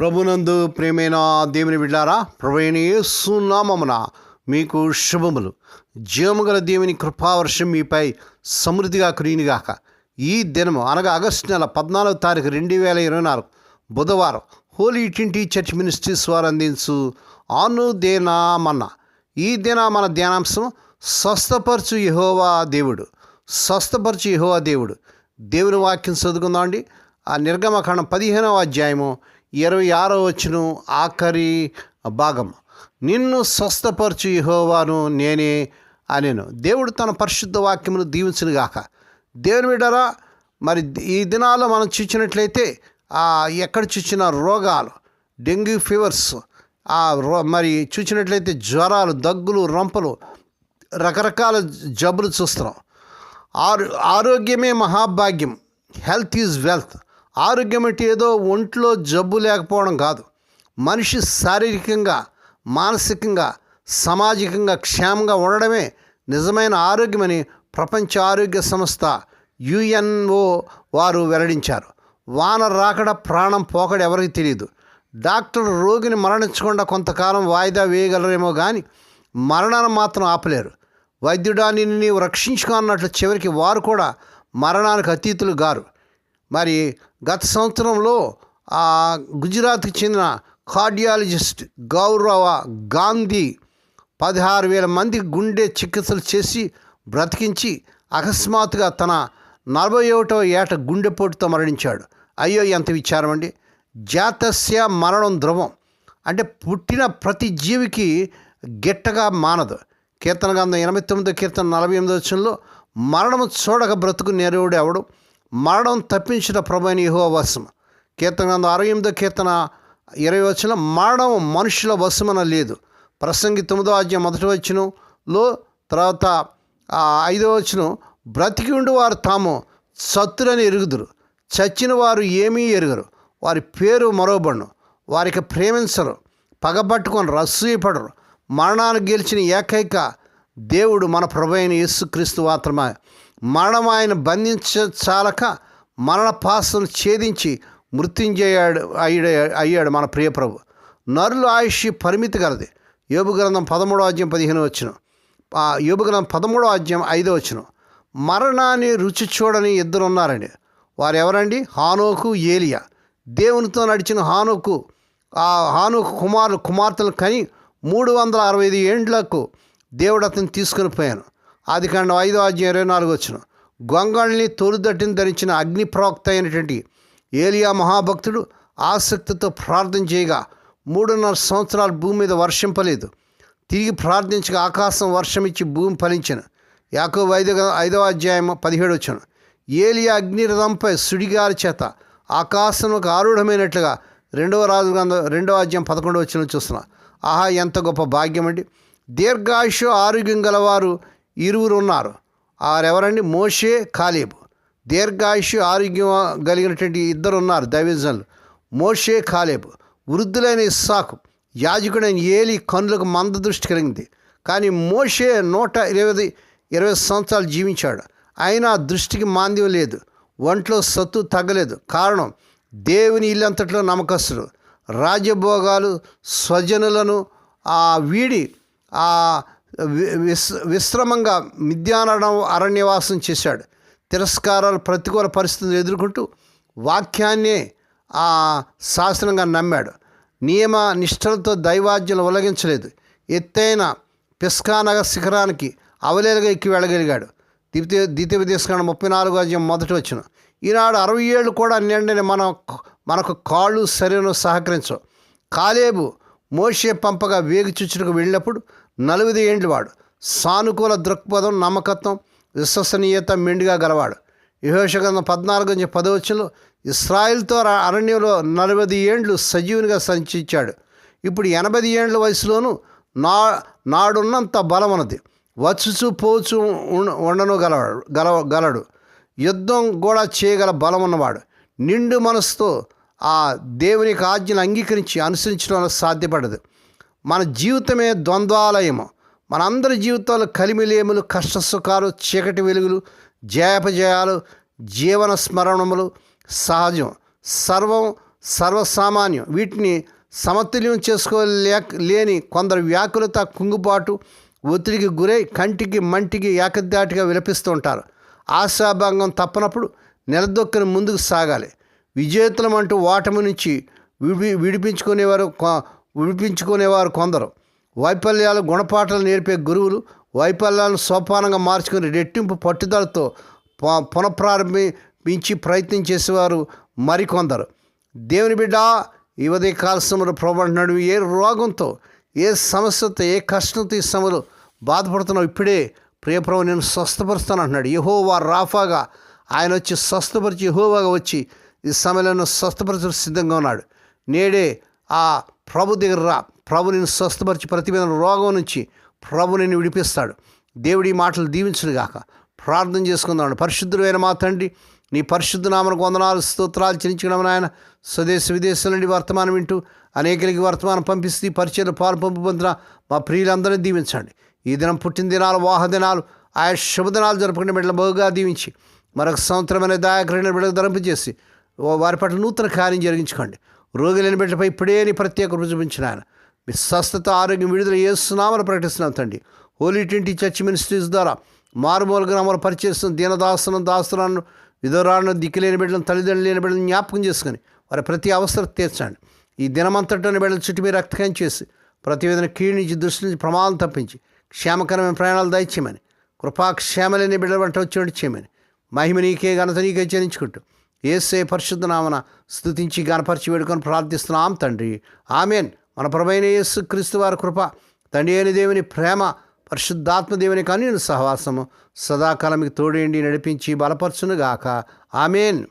ప్రభునందు ప్రేమైన దేవుని బిడ్డారా ప్రభుని సునామమున మీకు శుభములు. జీవముగల దేవుని కృపావర్షం మీపై సమృద్ధిగా కురినిగాక ఈ దినము అనగా ఆగస్టు నెల పద్నాలుగు తారీఖు రెండు వేల ఇరవై నాలుగు బుధవారం హోలీ ట్వంటీ చర్చ్ మినిస్ట్రీస్ వారు అందించు ఆను దేనామన్న ఈ దిన మన ధ్యానాంశం స్వస్థపరచు యహోవా దేవుడు. స్వస్థపరచు యహోవా దేవుడు. దేవుని వాక్యం చదువుకుందాం అండి ఆ నిర్గమకాండం పదిహేనవ అధ్యాయము ఇరవై ఆరో వచ్చిన ఆఖరి భాగం. నిన్ను స్వస్థపరచు యహోవాను నేనే అనేను. దేవుడు తన పరిశుద్ధ వాక్యమును దీవించునుగాక దేవుని బిడ్డరా మరి ఈ దినాల్లో మనం చూసినట్లయితే ఎక్కడ చూసిన రోగాలు డెంగ్యూ ఫీవర్స్ ఆ రో మరి చూసినట్లయితే జ్వరాలు దగ్గులు రంపలు రకరకాల జబ్బులు చూస్తున్నాం. ఆరో ఆరోగ్యమే మహాభాగ్యం. Health is wealth. ఆరోగ్యం అంటే ఏదో ఒంట్లో జబ్బు లేకపోవడం కాదు. మనిషి శారీరకంగా మానసికంగా సామాజికంగా క్షేమంగా ఉండడమే నిజమైన ఆరోగ్యమని ప్రపంచ ఆరోగ్య సంస్థ యుఎన్ఓ వారు వెల్లడించారు. వాన రాకడ ప్రాణం పోకడ ఎవరికి తెలియదు డాక్టర్ రోగిని మరణించకుండా కొంతకాలం వాయిదా వేయగలరేమో కానీ మరణాన్ని మాత్రం ఆపలేరు. వైద్యుడాన్ని నీవు రక్షించుకో అన్నట్లు చివరికి వారు కూడా మరణానికి అతీతులు గారు. మరి గత సంవత్సరంలో ఆ గుజరాత్కి చెందిన కార్డియాలజిస్ట్ గౌరవ గాంధీ పదహారు వేల మంది గుండె చికిత్సలు చేసి బ్రతికించి అకస్మాత్తుగా తన నలభై ఒకటవ ఏట గుండెపోటుతో మరణించాడు. అయ్యో ఎంత విచారం అండి. జాతస్య మరణం ధ్రువం అంటే పుట్టిన ప్రతి జీవికి గిట్టగా మానదు. కీర్తన గంధం ఎనభై తొమ్మిదో కీర్తన నలభై ఎనిమిదో వచ్చంలో మరణం చూడక బ్రతుకు నెరవుడు ఎవడు మరణం తప్పించిన ప్రభుని యహో వశం కీర్తన గ్రంథం అరవై ఎనిమిదో కీర్తన ఇరవై వచ్చిన మరణం మనుషుల వశమన లేదు. ప్రసంగి తొమ్మిదో అధ్యాయం మొదటి వచ్చినలో తర్వాత ఐదో వచ్చిన బ్రతికి ఉండి వారు తాము సత్తులని ఎరుగుదురు. చచ్చిన వారు ఏమీ ఎరుగరు. వారి పేరు మరోబడును వారికి ప్రేమించరు. పగబట్టుకొని రస్సూయపడరు. మరణాన్ని గెలిచిన ఏకైక దేవుడు మన ప్రభు అయిన యేసుక్రీస్తు మాత్రమే. మరణం ఆయన బంధించ చాలక మరణ పాసం ఛేదించి మృత్యుంజయాడు అయ్యాడు అయ్యాడు మన ప్రియప్రభు నరుల ఆయుష్ పరిమితి గలది యోబు గ్రంథం పదమూడో అధ్యాయం పదిహేను వచ్చిన ఆ యోబు గ్రంథం పదమూడో అధ్యాయం ఐదో వచ్చిన మరణాన్ని రుచి చూడని ఇద్దరు ఉన్నారండి. వారు ఎవరండి హానోకు ఏలియా. దేవునితో నడిచిన హానుకు ఆ హానుకు కుమారులు కుమార్తెలు కని మూడు వందల అరవై ఐదు ఏండ్లకు దేవుడు అతను తీసుకుని పోయాను. ఆదికాండం ఐదో అధ్యాయం ఇరవై నాలుగు వచ్చిన. గొంగళిని తొలిదట్టిని ధరించిన అగ్ని ప్రవక్త అయినటువంటి ఏలియా మహాభక్తుడు ఆసక్తితో ప్రార్థన చేయగా మూడున్నర సంవత్సరాలు భూమి మీద వర్షింపలేదు. తిరిగి ప్రార్థించగా ఆకాశం వర్షం ఇచ్చి భూమి ఫలించను. యాకో ఐదో ఐదవ అధ్యాయం పదిహేడు వచ్చాను. ఏలియా అగ్నిరథంపై సుడిగారి చేత ఆకాశంలోకి ఆరూఢమైనట్లుగా రెండవ రాజు గ్రంథం రెండవ అధ్యాయం పదకొండవ వచ్చిన చూస్తున్నా. ఆహా ఎంత గొప్ప భాగ్యం అండి దీర్ఘాయుష ఆరోగ్యం గలవారు ఇరువురు ఉన్నారు వారెవరండి మోషే ఖాలీబ్. దీర్ఘాయుషు ఆరోగ్యం కలిగినటువంటి ఇద్దరు ఉన్నారు దైవజనులు. మోషే ఖాలేబ్. వృద్ధులైన ఇస్సాకు. యాజకుడైన ఏలి కన్నులకు మంద దృష్టి కలిగింది. కానీ మోషే నూట ఇరవై ఇరవై సంవత్సరాలు జీవించాడు. అయినా దృష్టికి మాంద్యం లేదు. ఒంట్లో సత్తు తగ్గలేదు. కారణం దేవుని ఇల్లంతట్లో నమ్మకస్తుడు. రాజభోగాలు స్వజనులను ఆ వీడి ఆ వి- విస్ విశ్రమంగా మిథ్యానడం అరణ్యవాసం చేశాడు. తిరస్కారాలు ప్రతికూల పరిస్థితులు ఎదుర్కొంటూ వాక్యాన్నే ఆ శాసనంగా నమ్మాడు. నియమ నిష్ఠలతో దైవాజ్యం ఉలగించలేదు ఎత్తైన పిస్కానగ శిఖరానికి అవలేలుగా ఎక్కి వెళ్ళగలిగాడు. ద్వితీయ ద్వితీయ తీసుకున్న ముప్పై నాలుగు అధ్యాయం మొదటి వచ్చిన ఈనాడు అరవై ఏళ్ళు కూడా నిండని మన మనకు కాళ్ళు శరీరం సహకరించవు. కాలేబు మోషే పంపగా వేగి చుచ్చుటకు వెళ్ళినప్పుడు నలుగుది ఏండ్లు వాడు. సానుకూల దృక్పథం నమ్మకత్వం విశ్వసనీయత మెండుగా గలవాడు. యహోషగంధం పద్నాలుగు నుంచి పదవచ్చులు ఇస్రాయిల్తో అరణ్యంలో నలభై ఏండ్లు సజీవునిగా సంచించాడు ఇప్పుడు ఎనభై ఏండ్ల వయసులోనూ నా నాడున్నంత బలం ఉన్నది వచ్చుచు పోచు ఉండను గలవాడు గల గలడు. యుద్ధం కూడా చేయగల బలం ఉన్నవాడు నిండు మనసుతో ఆ దేవునికి ఆజ్ఞను అంగీకరించి అనుసరించడం సాధ్యపడదు. మన జీవితమే ద్వంద్వాలయము. మనందరి జీవితాలు కలిమిలేములు కష్ట సుఖాలు చీకటి వెలుగులు జయాపజయాలు జీవన స్మరణములు సహజం సర్వం సర్వసామాన్యం. వీటిని సమతుల్యం చేసుకోలేక లేని కొందరు వ్యాకులత కుంగుబాటు ఒత్తిడికి గురై కంటికి మంటికి ఏకదాటిగా విలపిస్తుంటారు ఆశాభంగం తప్పనప్పుడు నిలదొక్కని ముందుకు సాగాలి. విజేతలం అంటూ ఓటమి నుంచి విడి విడిపించుకునేవారు విడిపించుకునేవారు కొందరు. వైఫల్యాలు గుణపాఠాలు నేర్పే గురువులు వైఫల్యాలను సోపానంగా మార్చుకుని రెట్టింపు పట్టుదలతో ప- పునఃప్రారంభించి ప్రయత్నం చేసేవారు మరికొందరు. దేవుని బిడ్డ ఈ ఉదయ కాలశ్రమలో ప్రభంటున్నాడు ఏ రోగంతో ఏ సమస్యతో ఏ కష్టంతో ఈ సమయంలో బాధపడుతున్నావు ఇప్పుడే ప్రియప్రభు నేను స్వస్థపరుస్తాను అంటున్నాడు. యహోవా రాఫాగా ఆయన వచ్చి స్వస్థపరిచి యహోవాగా వచ్చి ఈ సమయంలో స్వస్థపరచడం సిద్ధంగా ఉన్నాడు. నేడే ఆ ప్రభు దగ్గర రా. ప్రభు నేను స్వస్థపరిచి ప్రతిమైన రోగం నుంచి ప్రభు నేను విడిపిస్తాడు. దేవుడి ఈ మాటలు దీవించును గాక. ప్రార్థన చేసుకుందాం. పరిశుద్ధులైన మా తండ్రి నీ పరిశుద్ధ నామనకు వందనాలు స్తోత్రాలు చెల్లించడం ఆయన స్వదేశ విదేశాల నుండి వర్తమానం వింటూ అనేకలకి వర్తమానం పంపిస్తూ పరిచయలు పాలు పంపు పొందిన మా ప్రియులందరినీ దీవించండి. ఈ దినం పుట్టిన దినాలు వాహ దినాలు ఆయా శుభదినాలు జరుపుకునే బిడ్డలు బహుగా దీవించి మరొక సంవత్సరమైన దాయకరైన బిడ్డకు ధరింపజేసి వారి పట్ల నూతన కార్యం జరిగించుకోండి. రోగి లేని బిడ్డపై ఇప్పుడే నీ ప్రత్యేక రుజువించిన ఆయన మీ స్వస్థత ఆరోగ్యం విడుదల చేస్తున్నామని ప్రకటిస్తున్నాం తండ్రి. హోలీ ట్వంటీ చర్చ్ మినిస్ట్రీస్ ద్వారా మారుమూల గ్రామాలు పరిచేస్తున్న దీనదాసనం దాస్తులను విధురాలను దిక్కులేని బిడ్డలను తల్లిదండ్రులు లేని బిడ్డలను జ్ఞాపకం చేసుకుని వారి ప్రతి అవసరం తీర్చండి. ఈ దినమంతటని బిడ్డల చుట్టూ మీరు రక్తకం చేసి ప్రతి విధంగా నుంచి దృష్టి నుంచి ప్రమాదం తప్పించి క్షేమకరమైన ప్రయాణాలు దయచేయమని. కృపాక్షేమలేని బిడ్డల వంట వచ్చేటట్టు చేయమని. మహిమ నీకే ఘనత నీకే చెల్లించుకుంటూ ఏసే పరిశుద్ధ నామన స్తుతించి వేడుకొని ప్రార్థిస్తున్నాం తండ్రి. ఆమెన్. మన ప్రభైన యేసు క్రీస్తు వారి కృప తండ్రి అయిన దేవుని ప్రేమ పరిశుద్ధాత్మ దేవుని కానీ సహవాసము సదాకాలం మీకు తోడేండి నడిపించి బలపరచునుగాక. ఆమెన్.